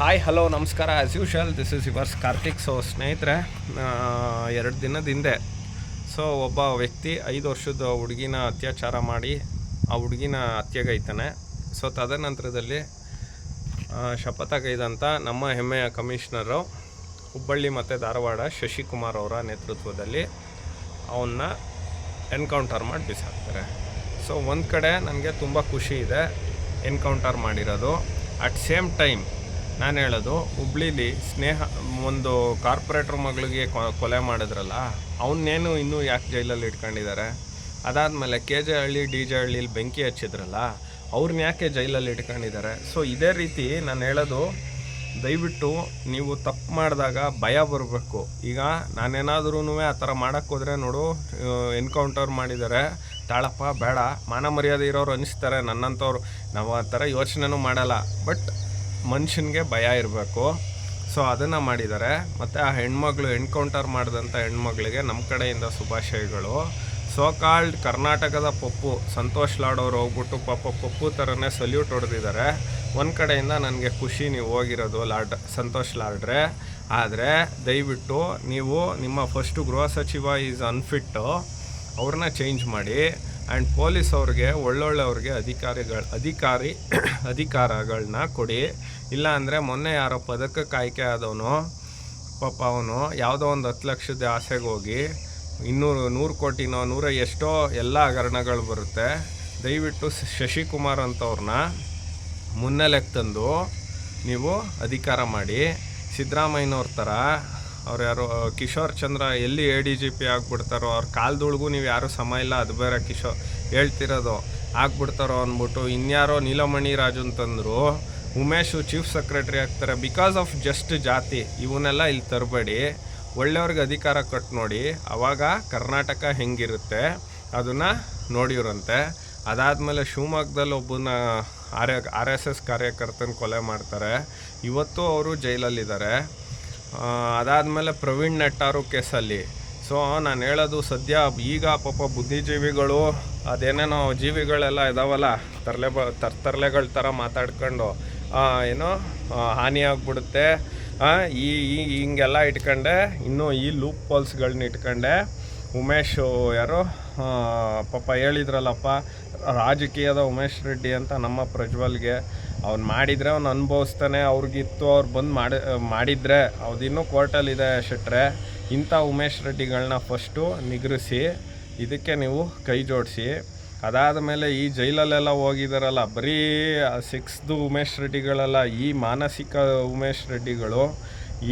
Hi hello ನಮಸ್ಕಾರ. As usual this is yours Karthik so ಸ್ನೇಹಿತರೆ ಎರಡು ದಿನದ ಹಿಂದೆ ಸೊ ಒಬ್ಬ ವ್ಯಕ್ತಿ ಐದು ವರ್ಷದ ಹುಡುಗಿನ ಅತ್ಯಾಚಾರ ಮಾಡಿ, ಆ ಹುಡುಗಿನ ಹತ್ಯೆಗೈತಾನೆ. ಸೊ ತದನಂತರದಲ್ಲಿ ಶಪಥ ಶಪಥಗೈದಂಥ ನಮ್ಮ ಹೆಮ್ಮೆಯ ಕಮಿಷನರು ಹುಬ್ಬಳ್ಳಿ ಮತ್ತು ಧಾರವಾಡ ಶಶಿಕುಮಾರ್ ಅವರ ನೇತೃತ್ವದಲ್ಲಿ ಅವನ್ನ ಎನ್ಕೌಂಟರ್ ಮಾಡಿ ಬಿಸಾಕ್ತಾರೆ. ಸೊ ಒಂದು ಕಡೆ ನನಗೆ ತುಂಬ ಖುಷಿ ಇದೆ ಎನ್ಕೌಂಟರ್ ಮಾಡಿರೋದು. ಅಟ್ ಸೇಮ್ ಟೈಮ್ ನಾನು ಹೇಳೋದು, ಹುಬ್ಳಿಲಿ ಸ್ನೇಹ, ಒಂದು ಕಾರ್ಪೊರೇಟ್ರ್ ಮಗಳಿಗೆ ಕೊಲೆ ಮಾಡಿದ್ರಲ್ಲ ಅವನ್ನೇನು ಇನ್ನೂ ಯಾಕೆ ಜೈಲಲ್ಲಿ ಇಟ್ಕೊಂಡಿದ್ದಾರೆ ಅದಾದಮೇಲೆ ಕೆ ಜೆ ಹಳ್ಳಿ, ಡಿ ಜೆ ಹಳ್ಳಿಲಿ ಬೆಂಕಿ ಹಚ್ಚಿದ್ರಲ್ಲ ಅವ್ರನ್ನ ಯಾಕೆ ಜೈಲಲ್ಲಿ ಇಟ್ಕೊಂಡಿದ್ದಾರೆ ಸೊ ಇದೇ ರೀತಿ ನಾನು ಹೇಳೋದು, ದಯವಿಟ್ಟು ನೀವು ತಪ್ಪು ಮಾಡಿದಾಗ ಭಯ ಬರಬೇಕು. ಈಗ ನಾನೇನಾದ್ರೂ ಆ ಥರ ಮಾಡೋಕ್ಕೆ ಹೋದರೆ ನೋಡು ಎನ್ಕೌಂಟರ್ ಮಾಡಿದ್ದಾರೆ ತಾಳಪ್ಪ, ಬೇಡ, ಮಾನ ಮರ್ಯಾದೆ ಇರೋರು ಅನಿಸ್ತಾರೆ ನನ್ನಂಥವ್ರು. ನಾವು ಆ ಥರ ಯೋಚನೆನೂ ಮಾಡಲ್ಲ. ಬಟ್ ಮನುಷ್ಯನಿಗೆ ಭಯ ಇರಬೇಕು. ಸೊ ಅದನ್ನು ಮಾಡಿದ್ದಾರೆ. ಮತ್ತು ಆ ಹೆಣ್ಮಗಳು ಎನ್ಕೌಂಟರ್ ಮಾಡಿದಂಥ ಹೆಣ್ಮಗಳಿಗೆ ನಮ್ಮ ಕಡೆಯಿಂದ ಶುಭಾಶಯಗಳು. ಸೋ ಕಾಲ್ಡ್ ಕರ್ನಾಟಕದ ಪಪ್ಪು, ಸಂತೋಷ್ ಲಾಡೋರು ಹೋಗ್ಬಿಟ್ಟು ಪಾಪ ಪಪ್ಪು ಥರನೇ ಸಲ್ಯೂಟ್ ಹೊಡೆದಿದ್ದಾರೆ. ಒಂದು ಕಡೆಯಿಂದ ನನಗೆ ಖುಷಿ ನೀವು ಹೋಗಿರೋದು ಲಾಡ್, ಸಂತೋಷ್ ಲಾಡ್ರೆ. ಆದರೆ ದಯವಿಟ್ಟು ನೀವು ನಿಮ್ಮ ಫಸ್ಟು ಗೃಹ ಸಚಿವ ಈಸ್ ಅನ್ಫಿಟ್ಟು ಅವ್ರನ್ನ ಚೇಂಜ್ ಮಾಡಿ. ಆ್ಯಂಡ್ ಪೊಲೀಸ್ ಅವ್ರಿಗೆ ಒಳ್ಳೊಳ್ಳೆಯವ್ರಿಗೆ ಅಧಿಕಾರಿಗಳು, ಅಧಿಕಾರಿ ಅಧಿಕಾರಗಳನ್ನ ಕೊಡಿ. ಇಲ್ಲಾಂದರೆ ಮೊನ್ನೆ ಯಾರೋ ಪದಕಕ್ಕೆ ಆಯ್ಕೆ ಆದವನು, ಪಾಪ ಅವನು ಯಾವುದೋ ಒಂದು ಹತ್ತು ಲಕ್ಷದ ಆಸೆಗೆ ಹೋಗಿ ಇನ್ನೂರು, ನೂರು ಕೋಟಿನೋ, ನೂರ ಎಷ್ಟೋ ಎಲ್ಲ ಹಗರಣಗಳು ಬರುತ್ತೆ. ದಯವಿಟ್ಟು ಶಶಿಕುಮಾರ್ ಅಂತವ್ರನ್ನ ಮುನ್ನೆಲೆಗೆ ತಂದು ನೀವು ಅಧಿಕಾರ ಮಾಡಿ. ಸಿದ್ದರಾಮಯ್ಯನವ್ರ ಥರ ಅವ್ರು ಯಾರು ಕಿಶೋರ್ ಚಂದ್ರ ಎಲ್ಲಿ ಎ ಡಿ ಜಿ ಪಿ ಆಗ್ಬಿಡ್ತಾರೋ, ಅವ್ರ ಕಾಲ್ದೊಳಗೂ ನೀವು ಯಾರೂ ಸಮ ಇಲ್ಲ, ಅದು ಬೇರೆ ಕಿಶೋರ್ ಹೇಳ್ತಿರೋದು. ಆಗ್ಬಿಡ್ತಾರೋ ಅಂದ್ಬಿಟ್ಟು ಇನ್ಯಾರೋ ನೀಲಮಣಿ ರಾಜು ಅಂತಂದರು, ಉಮೇಶು ಚೀಫ್ ಸೆಕ್ರೆಟರಿ ಆಗ್ತಾರೆ. ಬಿಕಾಸ್ ಆಫ್ ಜಸ್ಟ್ ಜಾತಿ, ಇವನ್ನೆಲ್ಲ ಇಲ್ಲಿ ತರಬೇಡಿ. ಒಳ್ಳೆಯವ್ರಿಗೆ ಅಧಿಕಾರ ಕೊಟ್ಟು ನೋಡಿ. ಆವಾಗ ಕರ್ನಾಟಕ ಹೆಂಗಿರುತ್ತೆ, ಅದನ್ನು ನೋಡಿರಂತೆ ಅದಾದಮೇಲೆ ಶಿವಮೊಗ್ಗದಲ್ಲಿ ಒಬ್ಬನ ಆರ್ ಆರ್ ಎಸ್ ಎಸ್ ಕಾರ್ಯಕರ್ತನ ಕೊಲೆ ಮಾಡ್ತಾರೆ. ಇವತ್ತು ಅವರು ಜೈಲಲ್ಲಿದ್ದಾರೆ. ಅದಾದಮೇಲೆ ಪ್ರವೀಣ್ ನೆಟ್ಟಾರು ಕೇಸಲ್ಲಿ. ಸೊ ನಾನು ಹೇಳೋದು ಸದ್ಯ ಈಗ ಪಾಪ ಬುದ್ಧಿಜೀವಿಗಳು, ಅದೇನೇನೋ ಜೀವಿಗಳೆಲ್ಲ ಇದಾವಲ್ಲ, ತರಲೆ ಬ ತರ್ತರ್ಲೆಗಳ ಥರ ಮಾತಾಡ್ಕೊಂಡು ಏನೋ ಹಾನಿಯಾಗ್ಬಿಡುತ್ತೆ ಈ ಈ, ಹಿಂಗೆಲ್ಲ ಇಟ್ಕೊಂಡೆ, ಇನ್ನೂ ಈ ಲೂಪ್ ಪಾಲ್ಸ್ಗಳನ್ನ ಇಟ್ಕೊಂಡೆ. ಉಮೇಶ್ ಯಾರು ಪಾಪ ಹೇಳಿದ್ರಲ್ಲಪ್ಪ, ರಾಜಕೀಯದ ಉಮೇಶ್ ರೆಡ್ಡಿ ಅಂತ ನಮ್ಮ ಪ್ರಜ್ವಲ್ಗೆ. ಅವ್ನು ಮಾಡಿದರೆ ಅವ್ನು ಅನುಭವಿಸ್ತಾನೆ, ಅವ್ರಿಗಿತ್ತು ಅವ್ರು ಬಂದು ಮಾಡಿ, ಮಾಡಿದರೆ ಅವ್ದಿನ್ನೂ ಕೋರ್ಟಲ್ಲಿದೆ ಶೆಟ್ರೆ. ಇಂಥ ಉಮೇಶ್ ರೆಡ್ಡಿಗಳನ್ನ ಫಸ್ಟು ನಿಗ್ರಿಸಿ, ಇದಕ್ಕೆ ನೀವು ಕೈ ಜೋಡಿಸಿ. ಅದಾದ ಮೇಲೆ ಈ ಜೈಲಲ್ಲೆಲ್ಲ ಹೋಗಿದಾರಲ್ಲ, ಬರೀ ಸಿಕ್ಸ್ದು ಉಮೇಶ್ ರೆಡ್ಡಿಗಳೆಲ್ಲ, ಈ ಮಾನಸಿಕ ಉಮೇಶ್ ರೆಡ್ಡಿಗಳು,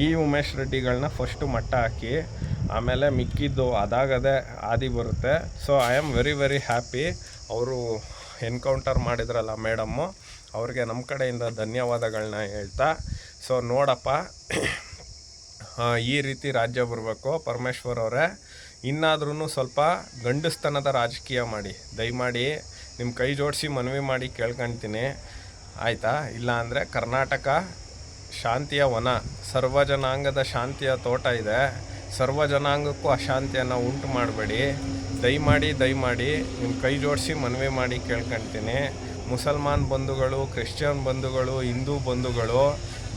ಈ ಉಮೇಶ್ ರೆಡ್ಡಿಗಳನ್ನ ಫಸ್ಟು ಮಟ್ಟ ಹಾಕಿ, ಆಮೇಲೆ ಮಿಕ್ಕಿದ್ದು ಅದಾಗದೆ ಆದಿ ಬರುತ್ತೆ. So I am very very happy ಅವರು ಎನ್ಕೌಂಟರ್ ಮಾಡಿದ್ರಲ್ಲ ಮೇಡಮ್ಮು, ಅವ್ರಿಗೆ ನಮ್ಮ ಕಡೆಯಿಂದ ಧನ್ಯವಾದಗಳನ್ನ ಹೇಳ್ತಾ, ಸೊ ನೋಡಪ್ಪ ಈ ರೀತಿ ರಾಜ್ಯ ಬರಬೇಕು, ಪರಮೇಶ್ವರ್ ಅವರೇ ಇನ್ನಾದ್ರೂ ಸ್ವಲ್ಪ ಗಂಡಸ್ತನದ ರಾಜಕೀಯ ಮಾಡಿ, ದಯಮಾಡಿ ನಿಮ್ಮ ಕೈ ಜೋಡಿಸಿ ಮನವಿ ಮಾಡಿ ಕೇಳ್ಕೊಳ್ತೀನಿ ಆಯಿತಾ? ಇಲ್ಲ ಅಂದರೆ ಕರ್ನಾಟಕ ಶಾಂತಿಯ ವನ ಸರ್ವ ಜನಾಂಗದ ಶಾಂತಿಯ ತೋಟ ಇದೆ ಸರ್ವ ಜನಾಂಗಕ್ಕೂ ಅಶಾಂತಿಯನ್ನು ಉಂಟು ಮಾಡಬೇಡಿ ದಯಮಾಡಿ ದಯಮಾಡಿ ನಿಮ್ಮ ಕೈ ಜೋಡಿಸಿ ಮನವಿ ಮಾಡಿ ಕೇಳ್ಕೊಳ್ತೀನಿ ಮುಸಲ್ಮಾನ್ ಬಂಧುಗಳು, ಕ್ರಿಶ್ಚಿಯನ್ ಬಂಧುಗಳು, ಹಿಂದೂ ಬಂಧುಗಳು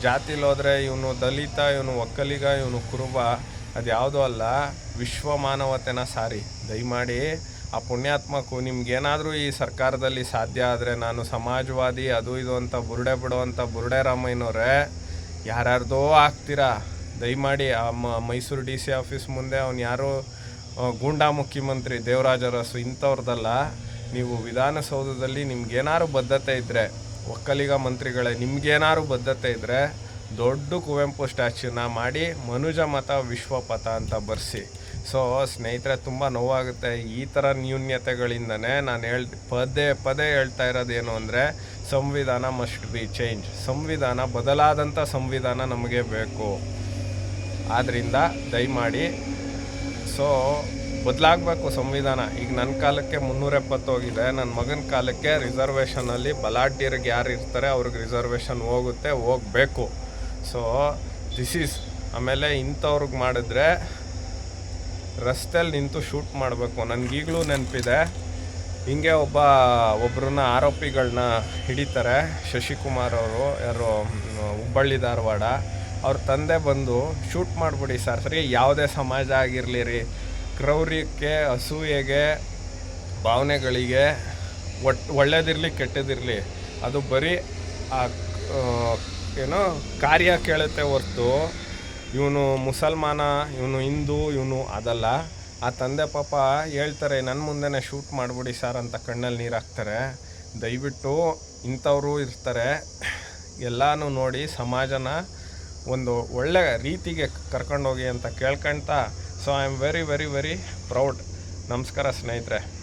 ಜಾತಿಲಿ ಹೋದರೆ ಇವನು ದಲಿತ, ಇವನು ಒಕ್ಕಲಿಗ, ಇವನು ಕುರುಬ, ಅದು ಯಾವುದೂ ಅಲ್ಲ, ವಿಶ್ವ ಮಾನವತೆನ ಸಾರಿ. ದಯಮಾಡಿ, ಆ ಪುಣ್ಯಾತ್ಮಕ್ಕೂ ನಿಮ್ಗೇನಾದರೂ ಈ ಸರ್ಕಾರದಲ್ಲಿ ಸಾಧ್ಯ ಆದರೆ ನಾನು ಸಮಾಜವಾದಿ, ಅದು ಇದು ಅಂತ ಬುರುಡೆ ಬಿಡುವಂಥ ಬುರುಡೆ ರಾಮಯ್ಯನವರೇ, ಯಾರ್ಯಾರ್ದೋ ಆಗ್ತೀರಾ? ದಯಮಾಡಿ, ಆ ಮೈಸೂರು ಡಿ ಸಿ ಆಫೀಸ್ ಮುಂದೆ ಅವ್ನು ಯಾರೋ ಗೂಂಡಾ ಮುಖ್ಯಮಂತ್ರಿ ದೇವರಾಜ ಅರಸು ಇಂಥವ್ರದ್ದಲ್ಲ ನೀವು ವಿಧಾನಸೌಧದಲ್ಲಿ ನಿಮ್ಗೇನಾದ್ರು ಬದ್ಧತೆ ಇದ್ದರೆ ಒಕ್ಕಲಿಗ ಮಂತ್ರಿಗಳೇ ನಿಮ್ಗೇನಾದ್ರು ಬದ್ಧತೆ ಇದ್ದರೆ ದೊಡ್ಡ ಕುವೆಂಪು ಸ್ಟ್ಯಾಚ್ಯೂನ ಮಾಡಿ ಮನುಜ ಮತ ವಿಶ್ವಪಥ ಅಂತ ಬರೆಸಿ. ಸೊ ಸ್ನೇಹಿತರೆ, ತುಂಬ ನೋವಾಗುತ್ತೆ. ಈ ಥರ ನ್ಯೂನ್ಯತೆಗಳಿಂದನೇ ನಾನು ಹೇಳ್, ಪದೇ ಪದೇ ಹೇಳ್ತಾ ಇರೋದೇನು ಅಂದರೆ, ಸಂವಿಧಾನ ಮಸ್ಟ್ ಬಿ ಚೇಂಜ್. ಸಂವಿಧಾನ ಬದಲಾದಂಥ ಸಂವಿಧಾನ ನಮಗೆ ಬೇಕು. ಆದ್ದರಿಂದ ದಯಮಾಡಿ ಸೊ, ಬದಲಾಗಬೇಕು ಸಂವಿಧಾನ. ಈಗ ನನ್ನ ಕಾಲಕ್ಕೆ ಮುನ್ನೂರ ಎಪ್ಪತ್ತು ಹೋಗಿದೆ. ನನ್ನ ಮಗನ ಕಾಲಕ್ಕೆ ರಿಸರ್ವೇಷನಲ್ಲಿ ಬಲಾಢ್ಯರಿಗೆ ಯಾರು ಇರ್ತಾರೆ ಅವ್ರಿಗೆ ರಿಸರ್ವೇಷನ್ ಹೋಗುತ್ತೆ, ಹೋಗಬೇಕು. ಸೊ ದಿಸ್ ಈಸ್ ಆಮೇಲೆ ಇಂಥವ್ರಿಗೆ ಮಾಡಿದ್ರೆ ರಸ್ತೆಯಲ್ಲಿ ನಿಂತು ಶೂಟ್ ಮಾಡಬೇಕು. ನನಗೀಗಲೂ ನೆನಪಿದೆ. ಹಿಂಗೆ ಒಬ್ಬ ಒಬ್ಬರನ್ನ ಆರೋಪಿಗಳನ್ನ ಹಿಡಿತಾರೆ. ಶಶಿಕುಮಾರ್ ಅವರು, ಯಾರು ಹುಬ್ಬಳ್ಳಿ ಧಾರವಾಡ. ಅವ್ರ ತಂದೆ ಬಂದು ಶೂಟ್ ಮಾಡಿಬಿಡಿ ಸರ್ ಸರಿ ಯಾವುದೇ ಸಮಾಜ ಆಗಿರಲಿ ರೀ ಕ್ರೌರ್ಯಕ್ಕೆ ಅಸೂಯೆಗೆ ಭಾವನೆಗಳಿಗೆ ಒಟ್ ಒಳ್ಳೇದಿರಲಿ ಕೆಟ್ಟದಿರಲಿ. ಅದು ಬರೀ ಆ ಆ, ಏನೋ ಕಾರ್ಯ ಕೇಳುತ್ತೆ ಹೊರ್ತು. ಇವನು ಮುಸಲ್ಮಾನ ಇವನು ಹಿಂದೂ ಇವನು ಅದಲ್ಲ. ಆ ತಂದೆ ಪಾಪ ಹೇಳ್ತಾರೆ ನನ್ನ ಮುಂದೆನೇ ಶೂಟ್ ಮಾಡಿಬಿಡಿ ಸರ್ ಅಂತ ಕಣ್ಣಲ್ಲಿ ನೀರು ಹಾಕ್ತಾರೆ. ದಯವಿಟ್ಟು ಇಂಥವರು ಇರ್ತಾರೆ. ಎಲ್ಲನೂ ನೋಡಿ ಸಮಾಜನ ಒಂದು ಒಳ್ಳೆಯ ರೀತಿಗೆ ಕರ್ಕೊಂಡೋಗಿ ಅಂತ ಕೇಳ್ಕೊಳ್ತಾ so I am very very very proud ನಮಸ್ಕಾರ ಸ್ನೇಹಿತರೆ.